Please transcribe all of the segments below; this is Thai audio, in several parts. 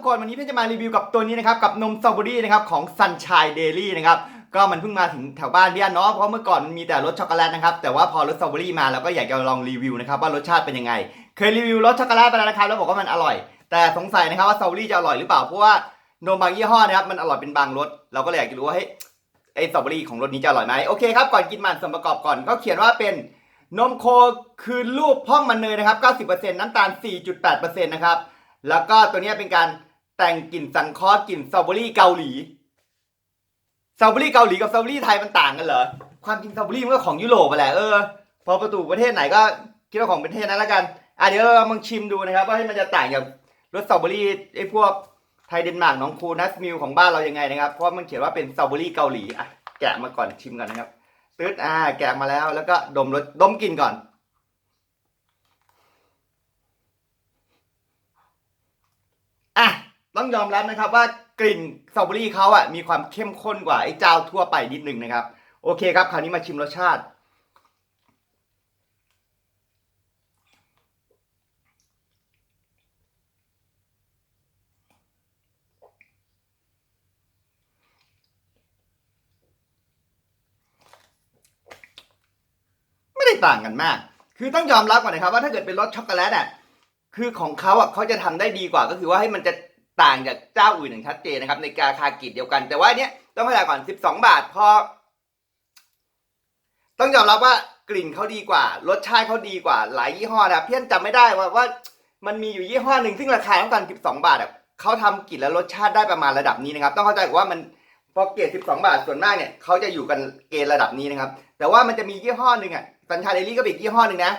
ทุกคนวันนี้เพื่อนจะมารีวิวกับตัวนี้นะครับกับนมสตรอเบอรี่นะครับของ Sunshine Daily นะครับก็มันเพิ่งมาถึงแถวบ้านพี่อันเนาะเพราะเมื่อก่อนมันมีแต่รสช็อกโกแลตนะครับแต่ว่าพอรสสตรอเบอรี่มาเราก็อยากจะลองรีวิวนะครับว่ารสชาติเป็นยังไง เคยรีวิวรสช็อกโกแลตไปแล้วนะครับแล้วบอกว่ามันอร่อย แต่สงสัยนะครับว่าสตรอเบอรี่จะอร่อยหรือเปล่าเพราะว่านมบางยี่ห้อนะครับมันอร่อยเป็นบางรสเราก็เลยอยากจะรู้ว่าเฮ้ยไอสตรอเบอรี่ของรสนี้จะอร่อยไหมโอเคครับก่อนกินมันส่วนประกอบก่อนก็เขียนว่าเป็นนมโคคือรูปพ่องมันเนยนะครับ 90%น้ำตาล 4.8%นะครับ แล้วก็ตัวนี้เป็นการ แต่งกลิ่นสังเคราะห์กลิ่นสตรอเบอรี่เกาหลีสตรอเบอรี่เกาหลีกับสตรอเบอรี่ไทยมันต่างกันเหรอความจริงสตรอเบอรี่มันก็ของยุโรปไปแหละเออพอประตูประเทศไหนก็คิดว่าของประเทศนั้นละกันอะเดี๋ยวเรามาชิมดูนะครับ ว่าให้มันจะต่างจากรสสตรอเบอรี่ไอ้พวกไทยเดนมาร์กน้องคูนัสมิลของบ้านเรายังไงนะครับเพราะมันเขียนว่าเป็นสตรอเบอรี่เกาหลีอะแกะมาก่อนชิมก่อนนะครับตืดอ่าแกะมาแล้วแล้วก็ดมรสดมกลิ่นก่อน อะ ต้องยอมรับนะครับว่ากลิ่นสตรอเบอรี่เขาอะมีความเข้มข้นกว่าไอ้เจ้าทั่วไปนิดนึงนะครับ โอเคครับ คราวนี้มาชิมรสชาติ ไม่ได้ต่างกันมาก คือต้องยอมรับก่อนนะครับว่าถ้าเกิดเป็นรสช็อกโกแลตอะคือของเขาอะเขาจะทำได้ดีกว่าก็คือว่าให้มันจะ ต่างจากเจ้าอื่นอย่างชัดเจนนะครับ ในราคากิจเดียวกัน แต่ว่าเนี้ยต้องเข้าใจก่อน 12 บาทพอต้องยอมรับว่ากลิ่นเขาดีกว่า รสชาติเขาดีกว่า หลายยี่ห้อนะเพี้ยนจำไม่ได้ว่าว่า มันมีอยู่ยี่ห้อหนึ่งซึ่งราคาเท่ากัน 12 บาทอะเขาทำกลิ่นและรสชาติได้ประมาณระดับนี้นะครับ ต้องเข้าใจว่ามันพอเกรด12 บาทส่วนมากเนี่ยเขาจะอยู่กันเกณฑ์ระดับนี้นะครับ แต่ว่ามันจะมียี่ห้อหนึ่งอะสัญชาเดลี่ก็เป็นยี่ห้อหนึ่งนะ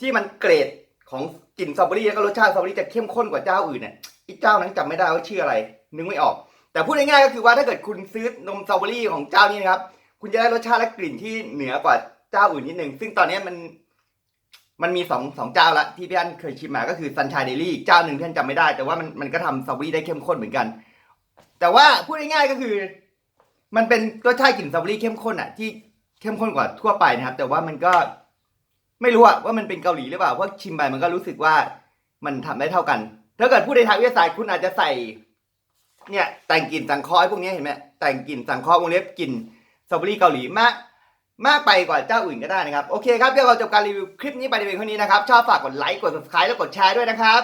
ที่มันเกรดของกลิ่นสตรอเบอรี่แล้วก็รสชาติสตรอเบอรี่จะเข้มข้นกว่าเจ้าอื่นเนี่ย อีกเจ้านั้นจำไม่ได้ว่าชื่ออะไร นึกไม่ออก แต่พูดง่ายๆก็คือว่าถ้าเกิดคุณซื้อนมสตรอเบอรี่ของเจ้านี้นะครับ คุณจะได้รสชาติและกลิ่นที่เหนือกว่าเจ้าอื่นนิดนึง ซึ่งตอนนี้มันมันมีสองสองเจ้าละที่พี่อันเคยชิมมาก็คือซันชายเดลี่เจ้าหนึ่งพี่อันจำไม่ได้ แต่ว่ามันมันก็ทำสตรอเบอรี่ได้เข้มข้นเหมือนกัน แต่ว่าพูดง่ายๆก็คือ มันเป็นรสชาติกลิ่นสตรอเบอรี่เข้มข้นอะที่เข้มข้นกว่าทั่วไปนะครับ แต่ว่ามันก็ไม่รู้อะว่ามันเป็นเกาหลีหรือเปล่าเพราะชิมไปมันก็รู้สึกว่ามันทำได้เท่ากัน ถ้าเกิดพูดในทางวิทยาศาสตร์คุณอาจจะใส่ เนี่ย แต่งกลิ่นสังเคราะห์ไอ้พวกนี้เห็นไหมแต่งกลิ่นสังเคราะห์วงเล็บกลิ่นสตรอเบอรี่เกาหลีมากมากไปกว่าเจ้าอื่นก็ได้นะครับ โอเคครับเดี๋ยวเราจบการรีวิวคลิปนี้ไปในเพียงเท่านี้นะครับ ชอบฝากกดไลค์กด subscribe แล้วกดแชร์ด้วยนะครับ